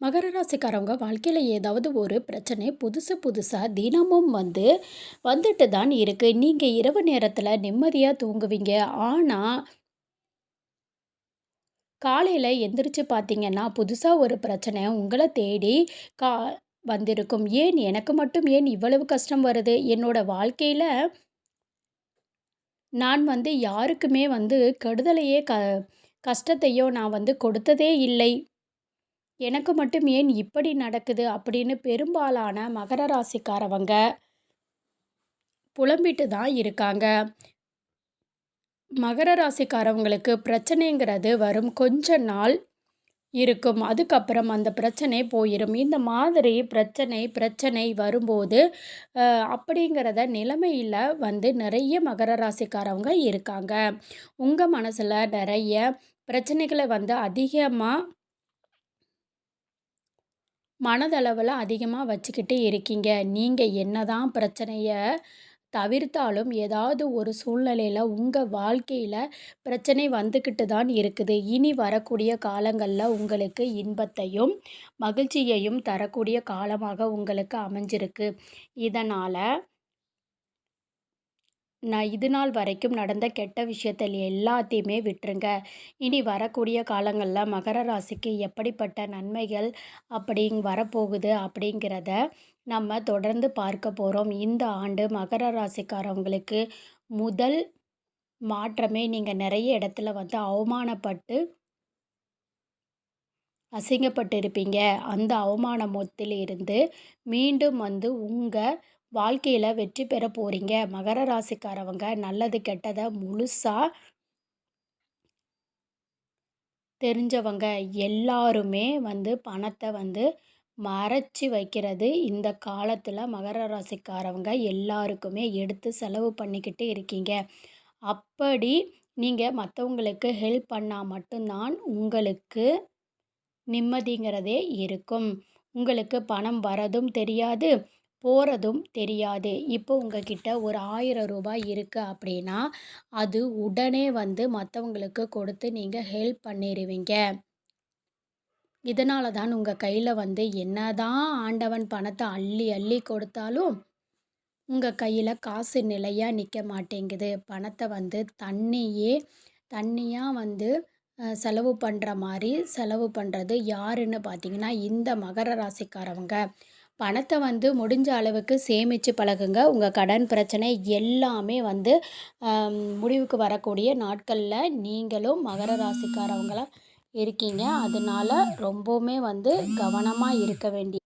மகர ராசிக்காரவங்க வாழ்க்கையில் ஏதாவது ஒரு பிரச்சனை புதுசு புதுசாக தினமும் வந்து வந்துட்டு தான் இருக்குது நீங்கள் இரவு நேரத்தில் நிம்மதியாக தூங்குவீங்க. ஆனால் காலையில் எந்திரிச்சு பார்த்தீங்கன்னா புதுசாக ஒரு பிரச்சனை உங்களை தேடி கா வந்திருக்கும். ஏன் எனக்கு மட்டும் ஏன் இவ்வளவு கஷ்டம் வருது? என்னோட வாழ்க்கையில் நான் வந்து யாருக்குமே வந்து கெடுதலையே க கஷ்டத்தையோ நான் வந்து கொடுத்ததே இல்லை. எனக்கு மட்டும் ஏன் இப்படி நடக்குது அப்படின்னு பெரும்பாலான மகர ராசிக்காரவங்க புலம்பிட்டு தான் இருக்காங்க. மகர ராசிக்காரவங்களுக்கு பிரச்சனைங்கிறது வரும் கொஞ்ச நாள் இருக்கும். அதுக்கப்புறம் அந்த பிரச்சனை போயிடும் இந்த மாதிரி பிரச்சனை பிரச்சனை வரும்போது அப்படிங்கிறத நிலைமையில் வந்து நிறைய மகர ராசிக்காரவங்க இருக்காங்க. உங்கள் மனசில் நிறைய பிரச்சனைகளை வந்து அதிகமாக மனதளவில் அதிகமாக வச்சுக்கிட்டு இருக்கீங்க. நீங்கள் என்ன தான் பிரச்சனையை தவிர்த்தாலும் ஏதாவது ஒரு சூழ்நிலையில் உங்கள் வாழ்க்கையில் பிரச்சனை வந்துக்கிட்டு தான் இருக்குது. இனி வரக்கூடிய காலங்களில் உங்களுக்கு இன்பத்தையும் மகிழ்ச்சியையும் தரக்கூடிய காலமாக உங்களுக்கு அமைஞ்சிருக்கு. இதனால் நான் இது நாள் வரைக்கும் நடந்த கெட்ட விஷயத்தில் எல்லாத்தையுமே விட்டுருங்க. இனி வரக்கூடிய காலங்களில் மகர ராசிக்கு எப்படிப்பட்ட நன்மைகள் அப்படிங் வரப்போகுது அப்படிங்கிறத நம்ம தொடர்ந்து பார்க்க போகிறோம் இந்த ஆண்டு மகர ராசிக்காரவங்களுக்கு முதல் மாற்றமே நீங்கள் நிறைய இடத்துல வந்து அவமானப்பட்டு அசிங்கப்பட்டு இருப்பீங்க அந்த அவமானமத்தில் இருந்து மீண்டும் வந்து உங்கள் வாழ்க்கையில் வெற்றி பெற போகிறீங்க மகர ராசிக்காரவங்க நல்லது கெட்டதை முழுசாக தெரிஞ்சவங்க எல்லாருமே வந்து பணத்தை வந்து மறைச்சி வைக்கிறது இந்த காலத்தில் மகர ராசிக்காரவங்க எல்லாருக்குமே எடுத்து செலவு பண்ணிக்கிட்டு இருக்கீங்க. அப்படி நீங்கள் மற்றவங்களுக்கு ஹெல்ப் பண்ணால் மட்டும்தான் உங்களுக்கு நிம்மதிங்கிறதே இருக்கும். உங்களுக்கு பணம் வரதும் தெரியாது. போகிறதும் தெரியாது. இப்போ உங்ககிட்ட ஒரு ஆயிரம் ரூபாய் இருக்குது அப்படின்னா அது உடனே வந்து மற்றவங்களுக்கு கொடுத்து நீங்கள் ஹெல்ப் பண்ணிடுவீங்க இதனால தான் உங்கள் கையில் வந்து என்னதான் ஆண்டவன் பணத்தை அள்ளி அள்ளி கொடுத்தாலும் உங்கள் கையில் காசு நிலையாக நிற்க மாட்டேங்குது. பணத்தை வந்து தண்ணியே தண்ணியாக வந்து செலவு பண்ணுற மாதிரி செலவு பண்ணுறது யாருன்னு பார்த்தீங்கன்னா இந்த மகர ராசிக்காரவங்க. பணத்தை வந்து முடிஞ்ச அளவுக்கு சேமித்து பழகுங்க. உங்கள் கடன் பிரச்சனை எல்லாமே வந்து முடிவுக்கு வரக்கூடிய நாட்களில் நீங்களும் மகர ராசிக்காரவங்களாக இருக்கீங்க. அதனால ரொம்பவுமே வந்து கவனமாக இருக்க வேண்டிய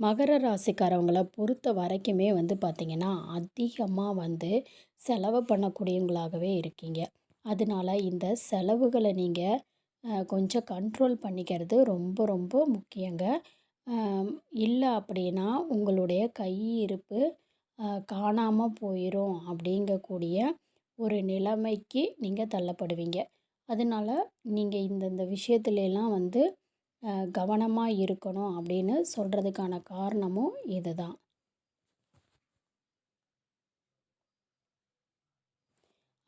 மகர ராசிக்காரவங்களை பொறுத்த வரைக்குமே வந்து பார்த்திங்கன்னா அதிகமாக வந்து செலவு பண்ணக்கூடியவங்களாகவே இருக்கீங்க. அதனால இந்த செலவுகளை நீங்கள் கொஞ்சம் கண்ட்ரோல் பண்ணிக்கிறது ரொம்ப ரொம்ப முக்கியங்க. இல்லை அப்படின்னா உங்களுடைய கையிருப்பு காணாமல் போயிடும் அப்படிங்கக்கூடிய ஒரு நிலைமைக்கு நீங்கள் தள்ளப்படுவீங்க. அதனால நீங்கள் இந்தந்த விஷயத்துலலாம் வந்து கவனமாக இருக்கணும் அப்படின்னு சொல்கிறதுக்கான காரணமும் இதுதான்.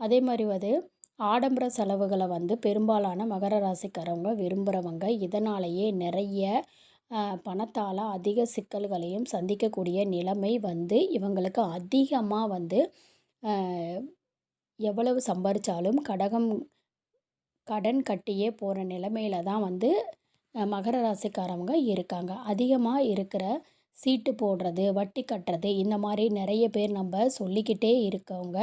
அதே மாதிரி வந்து ஆடம்பர செலவுகளை வந்து பெரும்பாலான மகர ராசிக்காரவங்க விரும்புகிறவங்க இதனாலேயே நிறைய பணத்தால் அதிக சிக்கல்களையும் சந்திக்கக்கூடிய நிலைமை வந்து இவங்களுக்கு அதிகமாக வந்து எவ்வளவு சம்பாரித்தாலும் கடகம் கடன் கட்டியே போகிற நிலைமையில தான் வந்து மகர ராசிக்காரவங்க இருக்காங்க. அதிகமாக இருக்கிற சீட்டு போடுறது வட்டி கட்டுறது இந்த மாதிரி நிறைய பேர் நம்ம சொல்லிக்கிட்டே இருக்கவங்க.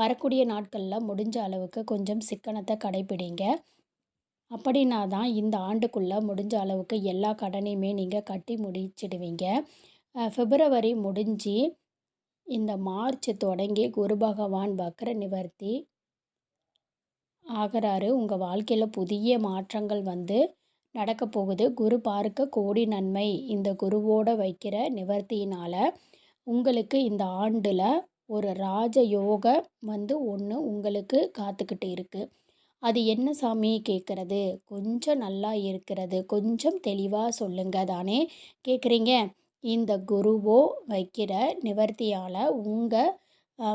வரக்கூடிய நாட்களில் முடிஞ்ச அளவுக்கு கொஞ்சம் சிக்கனத்தை கடைப்பிடிங்க. அப்படின்னா தான் இந்த ஆண்டுக்குள்ளே முடிஞ்ச அளவுக்கு எல்லா கடனையுமே நீங்கள் கட்டி முடிச்சிடுவீங்க. பிப்ரவரி முடிஞ்சு இந்த மார்ச் தொடங்கி குரு பகவான் வக்ர நிவர்த்தி ஆகிறாரு. உங்கள் வாழ்க்கையில் புதிய மாற்றங்கள் வந்து நடக்க போகுது. குரு பார்க்க கோடி நன்மை. இந்த குருவோட வைக்கிற நிவர்த்தியினால் உங்களுக்கு இந்த ஆண்டில் ஒரு ராஜ யோக வந்து ஒன்று உங்களுக்கு காத்துக்கிட்டு இருக்குது அது என்ன சாமி கேட்குறது கொஞ்சம் நல்லா இருக்கிறது. கொஞ்சம் தெளிவாக சொல்லுங்க. தானே கேட்குறீங்க இந்த குருவோ வைக்கிற நிவர்த்தியால் உங்கள்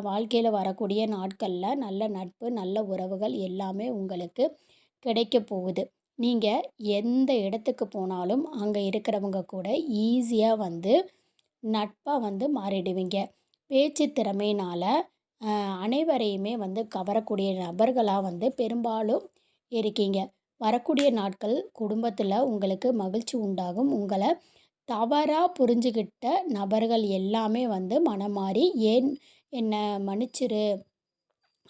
வாழ்க்கையில் வரக்கூடிய நாட்களில் நல்ல நட்பு நல்ல உறவுகள் எல்லாமே உங்களுக்கு கிடைக்க போகுது. நீங்கள் எந்த இடத்துக்கு போனாலும் அங்கே இருக்கிறவங்க கூட ஈஸியாக வந்து நட்பாக வந்து மாறிடுவீங்க. பேச்சு திறமையினால் அனைவரையுமே வந்து கவரக்கூடிய நபர்களாக வந்து பெரும்பாலும் இருக்கீங்க. வரக்கூடிய நாட்கள் குடும்பத்தில் உங்களுக்கு மகிழ்ச்சி உண்டாகும். உங்களை தவறாக புரிஞ்சுக்கிட்ட நபர்கள் எல்லாமே வந்து மனம் மாறி ஏன் என்னை மன்னிச்சிரு?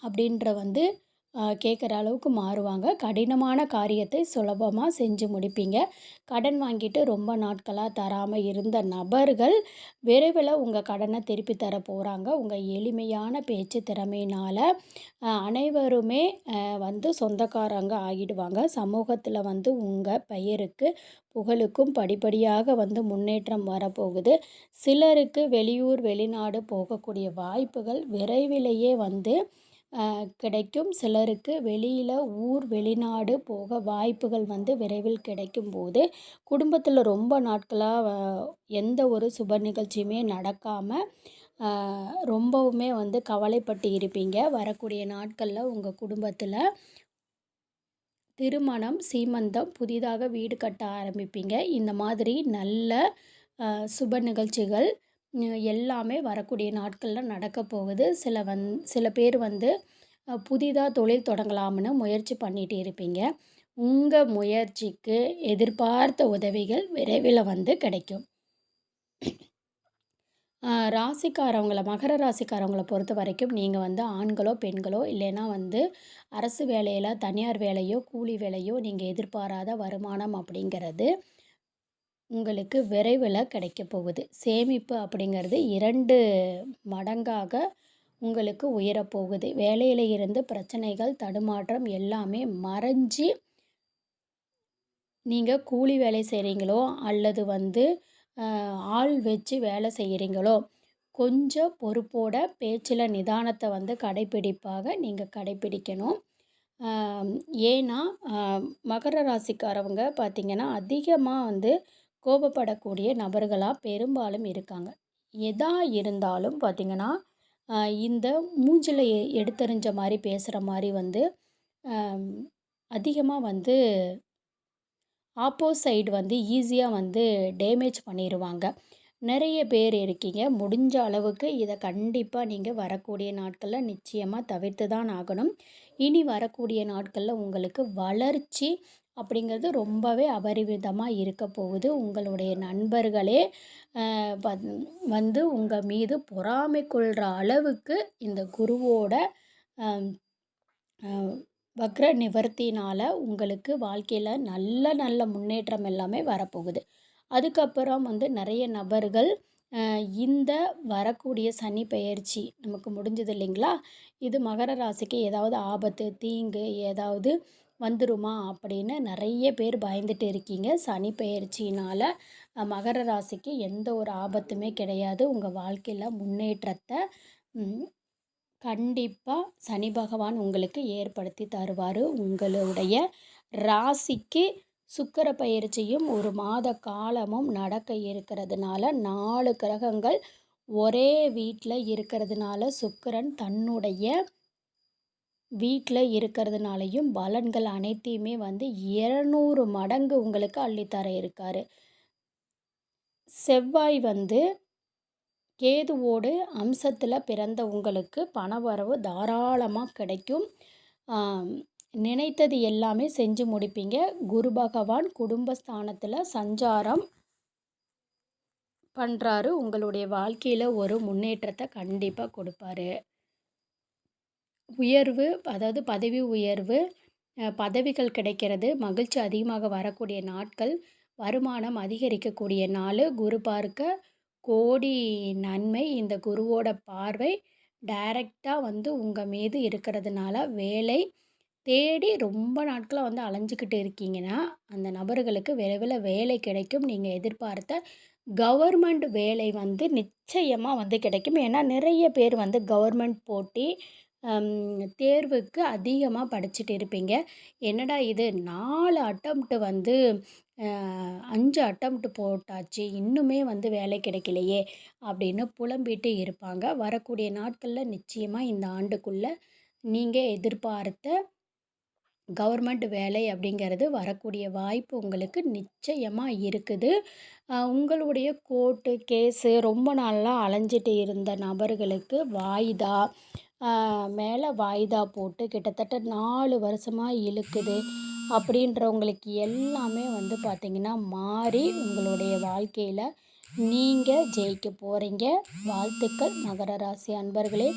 அப்படின்ற வந்து கேட்குற அளவுக்கு மாறுவாங்க. கடினமான காரியத்தை சுலபமாக செஞ்சு முடிப்பீங்க. கடன் வாங்கிட்டு ரொம்ப நாட்களாக தராமல் இருந்த நபர்கள் விரைவில் உங்கள் கடனை திருப்பி தர போகிறாங்க உங்கள் எளிமையான பேச்சு திறமையினால் அனைவருமே வந்து சொந்தக்காரங்க ஆகிடுவாங்க. சமூகத்தில் வந்து உங்கள் பெயருக்கு புகழுக்கும் படிப்படியாக வந்து முன்னேற்றம் வரப்போகுது. சிலருக்கு வெளியூர் வெளிநாடு போகக்கூடிய வாய்ப்புகள் விரைவிலேயே வந்து கிடைக்கும். சிலருக்கு வெளியில் ஊர் வெளிநாடு போக வாய்ப்புகள் வந்து விரைவில் கிடைக்கும் போது குடும்பத்தில் ரொம்ப நாட்களாக எந்த ஒரு சுப நிகழ்ச்சியுமே நடக்காமல் ரொம்பவுமே வந்து கவலைப்பட்டு இருப்பீங்க. வரக்கூடிய நாட்களில் உங்கள் குடும்பத்தில் திருமணம் சீமந்தம் புதிதாக வீடு கட்ட ஆரம்பிப்பீங்க. இந்த மாதிரி நல்ல சுப நிகழ்ச்சிகள் எல்லாமே வரக்கூடிய நாட்களில் நடக்க போகுது. சில வந் சில பேர் வந்து புதிதாக தொழில் தொடங்கலாம்னு முயற்சி பண்ணிகிட்டு இருப்பீங்க. உங்கள் முயற்சிக்கு எதிர்பார்த்த உதவிகள் விரைவில் வந்து கிடைக்கும். ராசிக்காரவங்களை மகர ராசிக்காரவங்களை பொறுத்த வரைக்கும் நீங்கள் வந்து ஆண்களோ பெண்களோ இல்லைன்னா வந்து அரசு வேலையில் தனியார் வேலையோ கூலி வேலையோ நீங்கள் எதிர்பாராத வருமானம் அப்படிங்கிறது உங்களுக்கு விரைவில் கிடைக்க போகுது. சேமிப்பு அப்படிங்கிறது இரண்டு மடங்காக உங்களுக்கு உயரப்போகுது வேலையில் இருந்து பிரச்சனைகள் தடுமாற்றம் எல்லாமே மறைஞ்சி நீங்கள் கூலி வேலை செய்கிறீங்களோ அல்லது வந்து ஆள் வச்சு வேலை செய்கிறீங்களோ கொஞ்சம் பொறுப்போட பேச்சில் நிதானத்தை வந்து கடைப்பிடிப்பாக நீங்கள் கடைப்பிடிக்கணும். ஏன்னா மகர ராசிக்காரவங்க பார்த்திங்கன்னா அதிகமாக வந்து கோபப்படக்கூடிய நபர்களாக பெரும்பாலும் இருக்காங்க. எதா இருந்தாலும் பார்த்திங்கன்னா இந்த மூஞ்சில் எடுத்தறிஞ்ச எடுத்தெறிஞ்ச மாதிரி பேசுகிற மாதிரி வந்து அதிகமாக வந்து ஆப்போசைடு வந்து ஈஸியாக வந்து டேமேஜ் பண்ணிடுவாங்க நிறைய பேர் இருக்கீங்க. முடிஞ்ச அளவுக்கு இதை கண்டிப்பாக நீங்கள் வரக்கூடிய நாட்களில் நிச்சயமாக தவிர்த்து தான் ஆகணும். இனி வரக்கூடிய நாட்களில் உங்களுக்கு வளர்ச்சி அப்படிங்கிறது ரொம்பவே அபரிவிதமாக இருக்க போகுது. உங்களுடைய நண்பர்களே வந்து உங்கள் மீது பொறாமை கொள்கிற அளவுக்கு இந்த குருவோட வக்ர நிவர்த்தினால் உங்களுக்கு வாழ்க்கையில் நல்ல நல்ல முன்னேற்றம் எல்லாமே வரப்போகுது. அதுக்கப்புறம் வந்து நிறைய நபர்கள் இந்த வரக்கூடிய சனி பெயர்ச்சி நமக்கு முடிஞ்சது இல்லைங்களா? இது மகர ராசிக்கு ஏதாவது ஆபத்து தீங்கு ஏதாவது வந்துருமா அப்படின்னு நிறைய பேர் பயந்துட்டு இருக்கீங்க. சனி பயிற்சியினால் மகர ராசிக்கு எந்த ஒரு ஆபத்துமே கிடையாது. உங்கள் வாழ்க்கையில் முன்னேற்றத்தை கண்டிப்பாக சனி பகவான் உங்களுக்கு ஏற்படுத்தி தருவார். உங்களுடைய ராசிக்கு சுக்கர பயிற்சியும் ஒரு மாத காலமும் நடக்க இருக்கிறதுனால நாலு கிரகங்கள் ஒரே வீட்டில் இருக்கிறதுனால சுக்கரன் தன்னுடைய வீட்டில் இருக்கிறதுனாலையும் பலன்கள் அனைத்தையுமே வந்து இரநூறு மடங்கு உங்களுக்கு அள்ளித்தர இருக்கார். செவ்வாய் வந்து கேதுவோடு அம்சத்தில் பிறந்த உங்களுக்கு பணவரவு தாராளமாக கிடைக்கும். நினைத்தது எல்லாமே செஞ்சு முடிப்பீங்க. குரு பகவான் குடும்பஸ்தானத்தில் சஞ்சாரம் பண்ணுறாரு உங்களுடைய வாழ்க்கையில் ஒரு முன்னேற்றத்தை கண்டிப்பாக கொடுப்பாரு. உயர்வு அதாவது பதவி உயர்வு பதவிகள் கிடைக்கிறது மகிழ்ச்சி அதிகமாக வரக்கூடிய நாட்கள் வருமானம் அதிகரிக்கக்கூடிய நாள் குரு பார்க்க கோடி நன்மை இந்த குருவோட பார்வை டைரக்டாக வந்து உங்கள் மீது இருக்கிறதுனால வேலை தேடி ரொம்ப நாட்களாக வந்து அலைஞ்சிக்கிட்டு இருக்கீங்கன்னா அந்த நபர்களுக்கு விரைவில் வேலை கிடைக்கும். நீங்கள் எதிர்பார்த்த கவர்மெண்ட் வேலை வந்து நிச்சயமாக வந்து கிடைக்கும். ஏன்னா நிறைய பேர் வந்து கவர்மெண்ட் போட்டி தேர்வுக்கு அதிகமாக படிச்சுட்டு இருப்பீங்க. என்னடா இது? நாலு அட்டம்ப்ட்டு வந்து அஞ்சு அட்டம்ப்ட் போட்டாச்சு. இன்னுமே வந்து வேலை கிடைக்கலையே அப்படின்னு புலம்பிட்டு இருப்பாங்க. வரக்கூடிய நாட்களில் நிச்சயமாக இந்த ஆண்டுக்குள்ளே நீங்கள் எதிர்பார்த்த கவர்மெண்ட் வேலை அப்படிங்கிறது வரக்கூடிய வாய்ப்பு உங்களுக்கு நிச்சயமாக இருக்குது. உங்களுடைய கோர்ட்டு கேஸு ரொம்ப நாளாக அலைஞ்சிட்டு இருந்த நபர்களுக்கு வாய்தா? மேலே வாய்தா போட்டு கிட்டத்தட்ட நாலு வருஷமாக இழுக்குது. அப்படின்றவங்களுக்கு எல்லாமே வந்து பார்த்திங்கன்னா மாறி உங்களுடைய வாழ்க்கையில் நீங்கள் ஜெயிக்க போகிறீங்க வாழ்த்துக்கள் மகர ராசி அன்பர்களே.